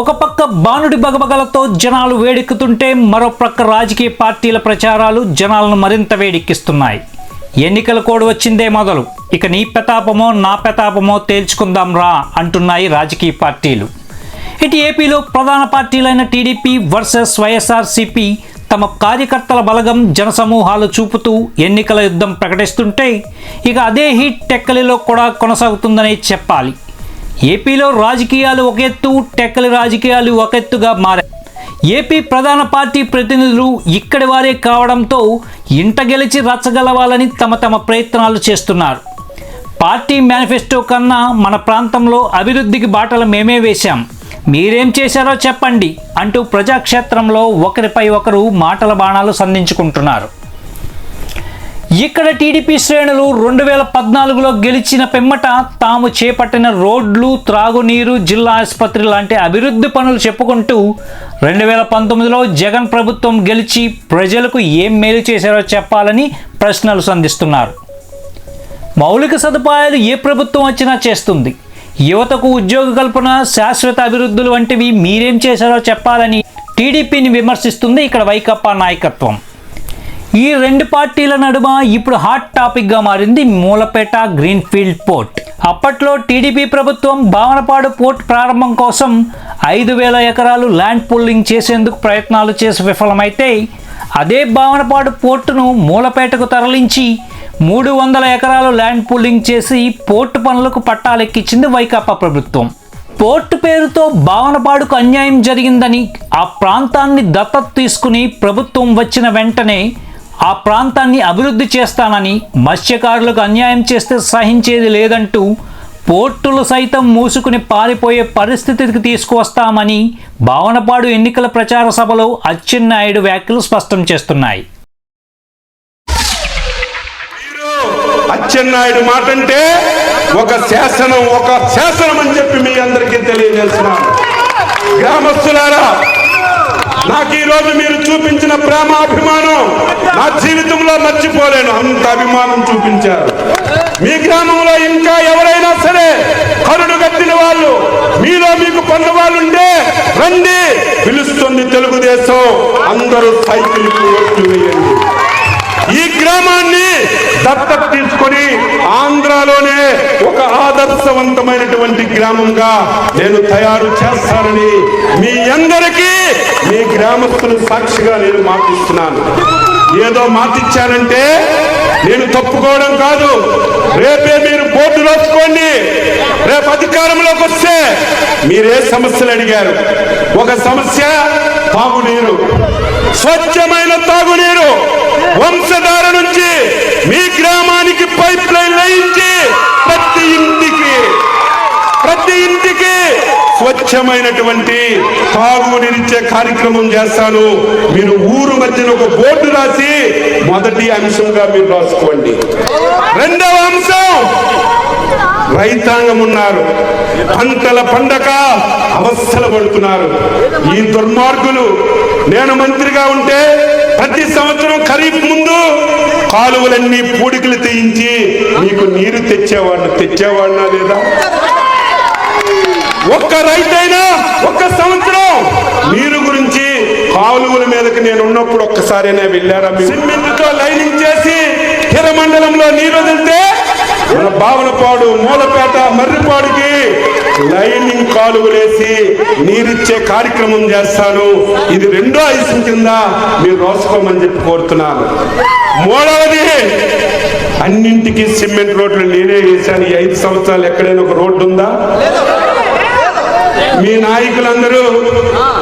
ఒక పక్క బాణుడి బగబగలతో జనాలు వేడెక్కుతుంటే మరో ప్రక్క రాజకీయ పార్టీల ప్రచారాలు జనాలను మరింత వేడెక్కిస్తున్నాయి. ఎన్నికల కోడ్ వచ్చిందే మొదలు. ఇక నీ పెతాపమో నా పెతాపమో తేల్చుకుందాం రా అంటున్నాయి రాజకీయ పార్టీలు. ఇటు ఏపీలో ప్రధాన పార్టీలైన టీడీపీ వర్సెస్ వైఎస్ఆర్సీపీ తమ కార్యకర్తల బలగం జనసమూహాలు చూపుతూ ఎన్నికల యుద్ధం ప్రకటిస్తుంటే ఇక అదే హీట్ టెక్కలిలో కూడా కొనసాగుతుందనే చెప్పాలి. ఏపీలో రాజకీయాలు ఒక ఎత్తు టెక్కల రాజకీయాలు ఒక ఎత్తుగా మారాయి. ఏపీ ప్రధాన పార్టీ ప్రతినిధులు ఇక్కడి వారే కావడంతో ఇంట గెలిచి రచ్చగలవాలని తమ తమ ప్రయత్నాలు చేస్తున్నారు. పార్టీ మేనిఫెస్టో కన్నా మన ప్రాంతంలో అభివృద్ధికి బాటలు మేమే వేశాం. మీరేం చేశారో చెప్పండి అంటూ ప్రజాక్షేత్రంలో ఒకరిపై ఒకరు మాటల బాణాలు సంధించుకుంటున్నారు. ఇక్కడ టీడీపీ శ్రేణులు రెండు వేల పద్నాలుగులో గెలిచిన పిమ్మట తాము చేపట్టిన రోడ్లు త్రాగునీరు జిల్లా ఆసుపత్రి లాంటి అభివృద్ధి పనులు చెప్పుకుంటూ రెండు వేల పంతొమ్మిదిలో జగన్ ప్రభుత్వం గెలిచి ప్రజలకు ఏం మేలు చేశారో చెప్పాలని ప్రశ్నలు సంధిస్తున్నారు. మౌలిక సదుపాయాలు ఏ ప్రభుత్వం వచ్చినా చేస్తుంది. యువతకు ఉద్యోగ కల్పన శాశ్వత అభివృద్ధులు వంటివి మీరేం చేశారో చెప్పాలని టీడీపీని విమర్శిస్తుంది ఇక్కడ వైకప్ప నాయకత్వం. ఈ రెండు పార్టీల నడుమ ఇప్పుడు హాట్ టాపిక్గా మారింది మూలపేట గ్రీన్ఫీల్డ్ పోర్ట్. అప్పట్లో టీడీపీ ప్రభుత్వం భావనపాడు పోర్ట్ ప్రారంభం కోసం ఐదు వేల ఎకరాలు ల్యాండ్ పుల్లింగ్ చేసేందుకు ప్రయత్నాలు చేసి విఫలమైతే అదే భావనపాడు పోర్టును మూలపేటకు తరలించి మూడు వందల ఎకరాలు ల్యాండ్ పుల్లింగ్ చేసి పోర్టు పనులకు పట్టాలెక్కించింది వైకాపా ప్రభుత్వం. పోర్టు పేరుతో భావనపాడుకు అన్యాయం జరిగిందని ఆ ప్రాంతాన్ని దత్తత తీసుకుని ప్రభుత్వం వచ్చిన వెంటనే ఆ ప్రాంతాన్ని అభివృద్ధి చేస్తానని మత్స్యకారులకు అన్యాయం చేస్తే సహించేది లేదంటూ పోర్టులు సైతం మూసుకుని పారిపోయే పరిస్థితికి తీసుకువస్తామని భావనపాడు ఎన్నికల ప్రచార సభలో అచ్చెన్నాయుడు వ్యాఖ్యలు స్పష్టం చేస్తున్నాయి. అచ్చెన్నాయుడు మాట అంటే ఒక శాసనం ఒక శాసనం అని చెప్పి మీ అందరికీ తెలియజేస్తున్నాను. గ్రామస్తులారా నాకు ఈ రోజు మీరు చూపించిన ప్రేమ అభిమానం నా జీవితంలో మర్చిపోలేను. అంత అభిమానం చూపించారు. మీ గ్రామంలో ఇంకా ఎవరైనా సరే కరుడు కట్టిన వాళ్ళు మీలో మీకు పన్న వాళ్ళు ఉంటే రండి పిలుస్తుంది తెలుగుదేశం. అందరూ సైకిల్ వేయండి. ఈ గ్రామాన్ని దత్తత తీసుకొని ఆంధ్రాలోనే ఒక ఆదర్శవంతమైనటువంటి గ్రామంగా నేను తయారు చేస్తానని మీ అందరికీ మీ గ్రామస్తులు సాక్షిగా నేను మాటిస్తున్నాను. ఏదో మాటిచ్చానంటే నేను తప్పుకోవడం కాదు. రేపే మీరు బోర్డు రాసుకోండి. రేపు అధికారంలోకి వస్తే మీరే సమస్యలు అడిగారు. ఒక సమస్య తాగునీరు. స్వచ్ఛమైన తాగునీరు. వంశధార నుంచి మీ గ్రామానికి పైప్ లైన్ వేయించి ప్రతి ఇంటికి ప్రతి ఇంటికి స్వచ్ఛమైనటువంటి తాగునీరిచ్చే కార్యక్రమం చేస్తాను. మీరు ఊరు మధ్యన ఒక బోర్డు రాసి మొదటి అంశంగా మీరు రాసుకోండి. రెండవ అంశం రైతాంగం ఉన్నారు. పంటల పండక అవస్థలు పడుతున్నారు. ఈ దుర్మార్గులు నేను మంత్రిగా ఉంటే ప్రతి సంవత్సరం ఖరీఫ్ ముందు కాలువలన్నీ పూడికలు తీయించి మీకు నీరు తెచ్చేవాడిని. తెచ్చేవాడినా లేదా? ఒక్క రైతైనా ఒక్క సంవత్సరం నీరు గురించి కాలువల మీదకి నేను ఉన్నప్పుడు ఒక్కసారైనా వెళ్ళారా సిమెంట్తో లైనింగ్ చేసి హిరమండలంలో నీరు వదిలితే మన భావనపాడు మూలపేట మర్రిపాడుకి లైనింగ్ కాలువలేసి నీరిచ్చే కార్యక్రమం చేస్తాను. ఇది రెండో ఐసం కింద మీరు రాసుకోమని చెప్పి కోరుతున్నాను. మూడవది అన్నింటికి సిమెంట్ రోడ్లు నేనే వేశాను. ఈ ఐదు సంవత్సరాలు ఎక్కడైనా ఒక రోడ్డు ఉందా? మీ నాయకులందరూ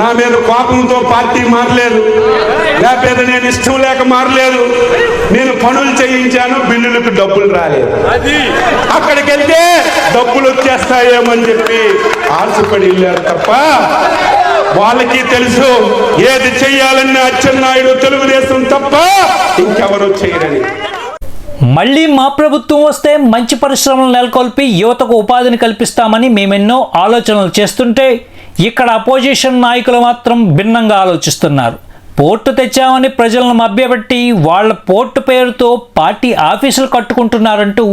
నా మీద కోపంతో పార్టీ మారలేదు. లేకపోతే నేను ఇష్టం లేక మారలేదు. నేను పనులు చేయించాను బిల్లులకు డబ్బులు రాలేదు. అక్కడికి వెళ్తే డబ్బులు వచ్చేస్తాయేమని చెప్పి ఆశపడి వెళ్ళారు తప్ప వాళ్ళకి తెలుసు ఏది చెయ్యాలన్న అచ్చెన్నాయుడు తెలుగుదేశం తప్ప ఇంకెవరూ చేయరని. మళ్ళీ మా ప్రభుత్వం వస్తే మంచి పరిశ్రమలు నెలకొల్పి యువతకు ఉపాధిని కల్పిస్తామని మేమెన్నో ఆలోచనలు చేస్తుంటే ఇక్కడ అపోజిషన్ నాయకులు మాత్రం భిన్నంగా ఆలోచిస్తున్నారు. పోర్టు తెచ్చామని ప్రజలను మభ్యపెట్టి వాళ్ళ పోర్టు పేరుతో పార్టీ ఆఫీసులు కట్టుకుంటున్నారంటూ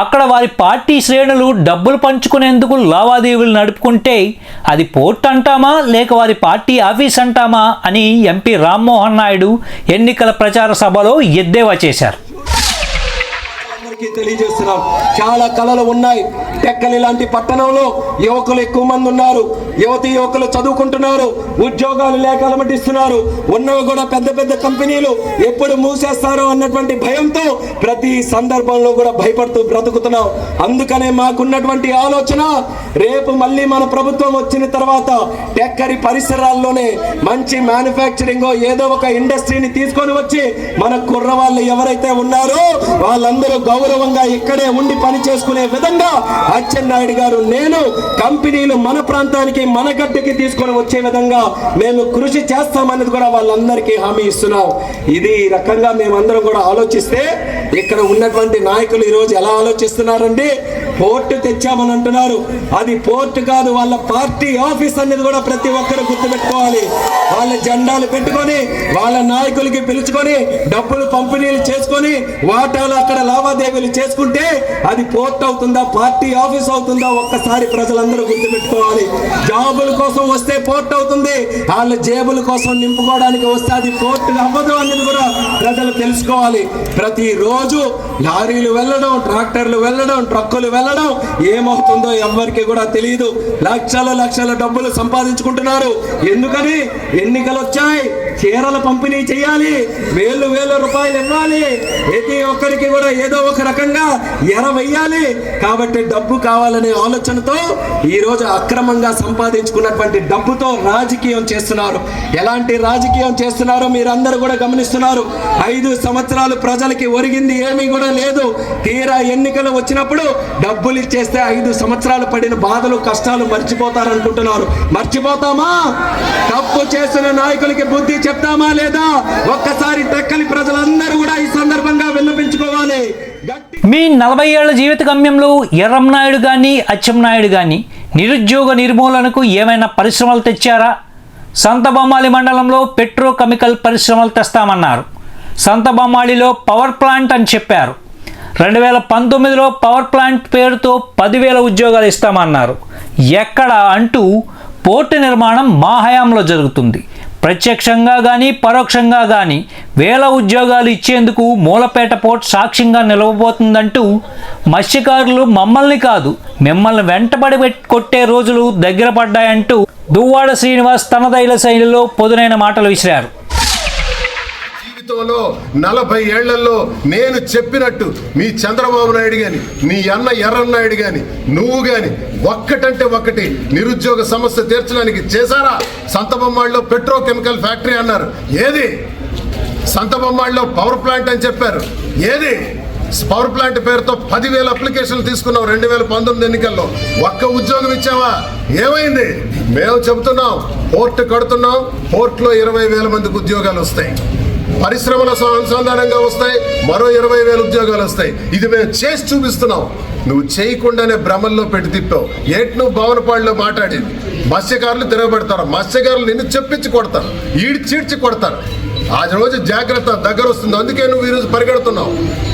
అక్కడ వారి పార్టీ శ్రేణులు డబ్బులు పంచుకునేందుకు లావాదేవీలు నడుపుకుంటే అది పోర్ట్ అంటామా లేక వారి పార్టీ ఆఫీస్ అంటామా అని ఎంపీ రామ్మోహన్ నాయుడు ఎన్నికల ప్రచార సభలో ఎద్దేవా చేశారు. అందరికీ తెలియజేస్తున్నాం. చాలా కళలు ఉన్నాయి. టెక్కలి లాంటి పట్టణంలో యువకులు ఎక్కువ మంది ఉన్నారు. యువతి యువకులు చదువుకుంటున్నారు. ఉద్యోగాలు లేక అలమటిస్తున్నారు. ఉన్నవి కూడా పెద్ద పెద్ద కంపెనీలు ఎప్పుడు మూసేస్తారో అన్నటువంటి భయంతో ప్రతి సందర్భంలో కూడా భయపడుతూ బ్రతుకుతున్నాం. అందుకనే మాకున్నటువంటి ఆలోచన రేపు మళ్ళీ మన ప్రభుత్వం వచ్చిన తర్వాత టెక్కరి పరిసరాల్లోనే మంచి మ్యానుఫ్యాక్చరింగ్ ఏదో ఒక ఇండస్ట్రీని తీసుకొని వచ్చి మన కుర్రవాళ్ళు ఎవరైతే ఉన్నారో వాళ్ళందరూ గౌరవ గౌరవంగా ఇక్కడే ఉండి పని చేసుకునే విధంగా అచ్చెన్నాయుడు గారు నేను కంపెనీలు మన ప్రాంతానికి మన గడ్డకి తీసుకొని వచ్చే విధంగా మేము కృషి చేస్తామన్నది కూడా వాళ్ళందరికీ హామీ ఇస్తున్నాం. ఇది ఈ రకంగా మేమందరం కూడా ఆలోచిస్తే ఇక్కడ ఉన్నటువంటి నాయకులు ఈరోజు ఎలా ఆలోచిస్తున్నారండి? పోర్టు తెచ్చామని అంటున్నారు. అది పోర్టు కాదు వాళ్ళ పార్టీ ఆఫీస్ అనేది కూడా ప్రతి ఒక్కరు గుర్తుపెట్టుకోవాలి. వాళ్ళ జెండాలు పెట్టుకొని వాళ్ళ నాయకులకి పిలుచుకొని డబ్బులు పంపిణీలు చేసుకొని వాటాలు అక్కడ లావాదేవీలు చేసుకుంటే అది పోర్ట్ అవుతుందా పార్టీ ఆఫీస్ అవుతుందా ఒక్కసారి ప్రజలందరూ గుర్తుపెట్టుకోవాలి. జాబుల కోసం వస్తే పోర్ట్ అవుతుంది వాళ్ళ జేబుల కోసం నింపుకోవడానికి వస్తే అది పోర్ట్ అవ్వదు అనేది కూడా ప్రజలు తెలుసుకోవాలి. ప్రతిరోజు లారీలు వెళ్ళడం ట్రాక్టర్లు వెళ్ళడం ట్రక్కులు వెళ్ళడం ఏమవుతుందో ఎవరికి కూడా తెలియదు లక్షల లక్షల డబ్బులు సంపాదించుకుంటున్నారు. ఎందుకని? ఎన్నికలు వచ్చాయి చీరల పంపిణీ చేయాలి. వేలు వేల రూపాయలు ఇవ్వాలి. ప్రతి ఒక్కరికి కూడా ఏదో ఒక రకంగా ఎరవేయాలి వెయ్యాలి. కాబట్టి డబ్బు కావాలనే ఆలోచనతో ఈరోజు అక్రమంగా సంపాదించుకున్నటువంటి డబ్బుతో రాజకీయం చేస్తున్నారు. ఎలాంటి రాజకీయం చేస్తున్నారో మీరందరూ కూడా గమనిస్తున్నారు. ఐదు సంవత్సరాలు ప్రజలకి ఒరిగింది ఏమీ కూడా లేదు. తీరా ఎన్నికలు వచ్చినప్పుడు డబ్బులు ఇచ్చేస్తే ఐదు సంవత్సరాలు పడిన బాధలు కష్టాలు మర్చిపోతారనుకుంటున్నారు. మర్చిపోతామా? తప్పు చేసిన నాయకులకి బుద్ధి చెప్తామా లేదా? ఒక్కసారి టెక్కలి ప్రజలందరూ కూడా ఈ సందర్భంగా విన్నపించుకోవాలి. మీ నలభై ఏళ్ళ జీవిత గమ్యంలో ఎర్రంనాయుడు కానీ అచ్చెంనాయుడు కానీ నిరుద్యోగ నిర్మూలనకు ఏమైనా పరిశ్రమలు తెచ్చారా? సంతబొమ్మాలి మండలంలో పెట్రోకెమికల్ పరిశ్రమలు తెస్తామన్నారు. సంతబొమ్మాళిలో పవర్ ప్లాంట్ అని చెప్పారు. రెండు వేల పంతొమ్మిదిలో పవర్ ప్లాంట్ పేరుతో పదివేల ఉద్యోగాలు ఇస్తామన్నారు. ఎక్కడ అంటూ పోర్టు నిర్మాణం మా హయాంలో జరుగుతుంది. ప్రత్యక్షంగా కానీ పరోక్షంగా కానీ వేల ఉద్యోగాలు ఇచ్చేందుకు మూలపేట పోర్ట్ సాక్ష్యంగా నిలవబోతుందంటూ మత్స్యకారులు మమ్మల్ని కాదు మిమ్మల్ని వెంటబడి కొట్టే రోజులు దగ్గర పడ్డాయంటూ దువ్వాడ శ్రీనివాస్ తనదైల శైలిలో పొదునైన మాటలు విసిరారు. జీవితంలో నలభై ఏళ్ళలో నేను చెప్పినట్టు మీ చంద్రబాబు నాయుడు గాని మీ అన్న ఎర్రన్నాయుడు గాని నువ్వు గాని ఒక్కటంటే ఒక్కటి నిరుద్యోగ సమస్య తీర్చడానికి చేశారా? సంతబొమ్మాళ్ళలో పెట్రోకెమికల్ ఫ్యాక్టరీ అన్నారు. ఏది? సంతబొమ్మాళ్ళలో పవర్ ప్లాంట్ అని చెప్పారు. ఏది? పవర్ ప్లాంట్ పేరుతో పదివేల అప్లికేషన్లు తీసుకున్నాం రెండు వేల పంతొమ్మిది ఎన్నికల్లో. ఒక్క ఉద్యోగం ఇచ్చావా? ఏమైంది? మేము చెబుతున్నాం పోర్ట్ కడుతున్నాం పోర్ట్లో ఇరవై వేల మందికి ఉద్యోగాలు వస్తాయి. పరిశ్రమల అనుసంధానంగా వస్తాయి మరో ఇరవై వేల ఉద్యోగాలు వస్తాయి. ఇది మేము చేసి చూపిస్తున్నాం. నువ్వు చేయకుండానే భ్రమల్లో పెట్టి తిప్పావు. ఏటి నువ్వు భవనపాడులో మాట్లాడేది? మత్స్యకారులు తిరగబడతారు. మత్స్యకారులు నిన్ను చెప్పించి కొడతారు. ఈడ్చిడ్చి కొడతారు. ఆ రోజు జాగ్రత్త దగ్గర వస్తుంది. అందుకే నువ్వు ఈరోజు పరిగెడుతున్నావు.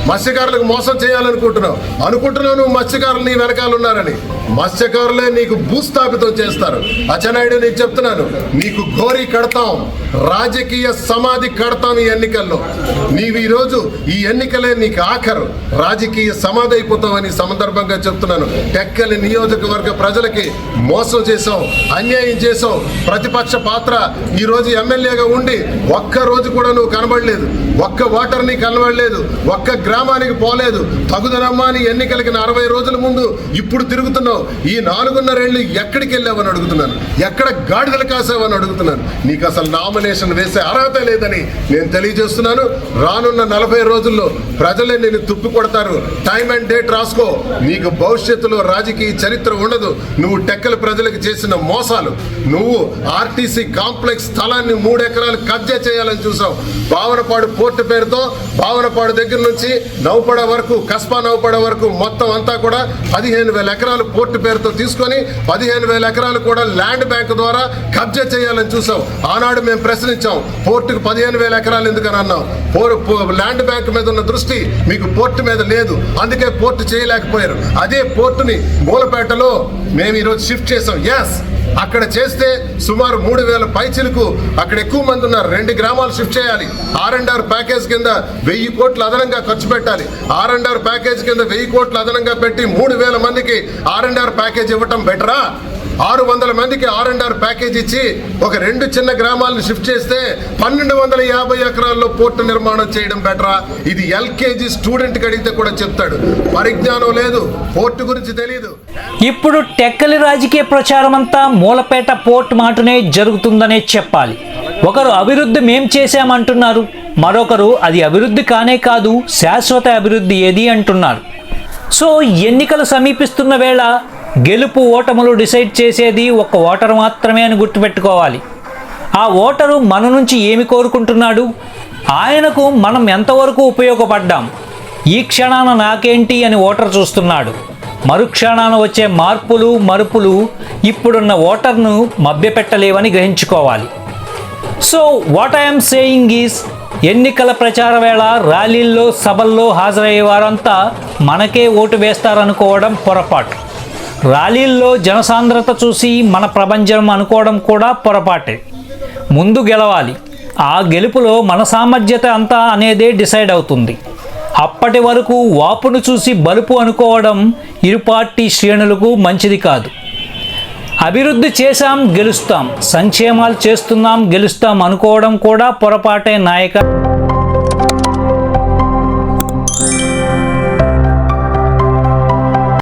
మత్స్యకారులకు మోసం చేయాలనుకుంటున్నావు. అనుకుంటున్నావు నువ్వు మత్స్యకారులు నీ వెనకాల ఉన్నారని. మత్స్యకారులే నీకు భూస్థాపితం చేస్తారు. అచ్చెన్నాయుడు నీకు చెప్తున్నాను. నీకు ఘోరీ కడతాం. రాజకీయ సమాధి కడతాం ఈ ఎన్నికల్లో. నీవు ఈరోజు ఈ ఎన్నికలే నీకు ఆఖరు. రాజకీయ సమాధి అయిపోతామని సందర్భంగా చెప్తున్నాను. టెక్కలి నియోజకవర్గ ప్రజలకి మోసం చేసాం అన్యాయం చేసాం ప్రతిపక్ష పాత్ర ఈరోజు ఎమ్మెల్యేగా ఉండి ఒక్క రోజు కూడా నువ్వు కనబడలేదు. ఒక్క ఓటర్ నీ కనబడలేదు. ఒక్క గ్రామానికి పోలేదు. తగుదనమ్మా అని ఎన్నికలకి అరవై రోజుల ముందు ఇప్పుడు తిరుగుతున్నావు. ఈ నాలుగున్నరేళ్ళు ఎక్కడికి వెళ్ళావని అడుగుతున్నాను. ఎక్కడ గాడిదలు కాసావని అడుగుతున్నాను. నీకు అసలు నామినేషన్ వేసే అర్హత లేదని నేను తెలియజేస్తున్నాను. రానున్న నలభై రోజుల్లో ప్రజలే నేను తుప్పి కొడతారు. టైం అండ్ డేట్ రాసుకో. నీకు భవిష్యత్తులో రాజకీయ చరిత్ర ఉండదు. నువ్వు టెక్కల ప్రజలకు చేసిన మోసాలు. నువ్వు ఆర్టీసీ కాంప్లెక్స్ స్థలాన్ని మూడు ఎకరాలు కబ్జా చేయాలని చూసావు భావనపాడు పోర్టు పేరుతో భావనపాడు దగ్గర నుంచి నౌపడ వరకు కస్బా నౌపడ వరకు మొత్తం అంతా కూడా పదిహేను వేల ఎకరాలు పోర్టు పేరుతో తీసుకొని పదిహేను వేల ఎకరాలు కూడా ల్యాండ్ బ్యాంక్ ద్వారా కబ్జా చేయాలని చూసావు ఆనాడు మేము ప్రశ్నించాం పోర్టుకు పదిహేను వేల ఎకరాలు ఎందుకని? అన్నాం ల్యాండ్ బ్యాంక్ మీద ఉన్న దృష్టి దృష్టి మీకు పోర్టు మీద లేదు. అందుకే పోర్టు చేయలేకపోయారు. అదే పోర్టుని మూలపేటలో మేము ఈరోజు షిఫ్ట్ చేసాం ఎస్ అక్కడ చేస్తే సుమారు మూడు వేల పైచిలకు అక్కడ ఎక్కువ మంది ఉన్నారు. రెండు గ్రామాలు షిఫ్ట్ చేయాలి. ఆర్ అండ్ ఆర్ ప్యాకేజ్ కింద వెయ్యి కోట్లు అదనంగా ఖర్చు పెట్టాలి. ఆర్ అండ్ ఆర్ ప్యాకేజ్ కింద వెయ్యి కోట్లు అదనంగా పెట్టి మూడు వేల మందికి ఆర్ అండ్ ఆర్ ప్యాకేజ్ ఇవ్వటం బెటరా? ఆరు వందల మందికి ఆర్ అండ్ ఆర్ ప్యాకేజ్ ఇచ్చి ఒక రెండు చిన్న గ్రామాలను షిఫ్ట్ చేస్తే పన్నెండు వందల యాభై ఎకరాల్లో పోర్టు నిర్మాణం చేయడం బెటరా ఇది ఎల్కేజీ స్టూడెంట్కి అడిగితే కూడా చెప్తాడు. పరిజ్ఞానం లేదు పోర్టు గురించి తెలియదు ఇప్పుడు టెక్కలి రాజకీయ ప్రచారం అంతా మూలపేట పోర్ట్ మాటనే జరుగుతుందనే చెప్పాలి. ఒకరు అభివృద్ధి మేం చేశామంటున్నారు మరొకరు అది అభివృద్ధి కానే కాదు శాశ్వత అభివృద్ధి ఏది అంటున్నారు. సో ఎన్నికలు సమీపిస్తున్న వేళ గెలుపు ఓటములు డిసైడ్ చేసేది ఒక ఓటరు మాత్రమే అని గుర్తుపెట్టుకోవాలి. ఆ ఓటరు మన నుంచి ఏమి కోరుకుంటున్నాడు? ఆయనకు మనం ఎంతవరకు ఉపయోగపడ్డాం? ఈ క్షణాన నాకేంటి అని ఓటర్ చూస్తున్నాడు. మరుక్షణాన వచ్చే మార్పులు మరుపులు ఇప్పుడున్న ఓటర్ను మభ్యపెట్టలేవని గ్రహించుకోవాలి. So what I'm saying is ఎన్నికల ప్రచార వేళ ర్యాలీల్లో సభల్లో హాజరయ్యే వారంతా మనకే ఓటు వేస్తారనుకోవడం పొరపాటు. ర్యాలీల్లో జనసాంద్రత చూసి మన ప్రపంచం అనుకోవడం కూడా పొరపాటే. ముందు గెలవాలి. ఆ గెలుపులో మన సామర్థ్యత అంతా అనేదే డిసైడ్ అవుతుంది. అప్పటి వరకు వాపును చూసి బలుపు అనుకోవడం ఇరు పార్టీ శ్రేణులకు మంచిది కాదు. అభివృద్ధి చేశాం గెలుస్తాం. సంక్షేమాలు చేస్తున్నాం గెలుస్తాం అనుకోవడం కూడా పొరపాటే నాయక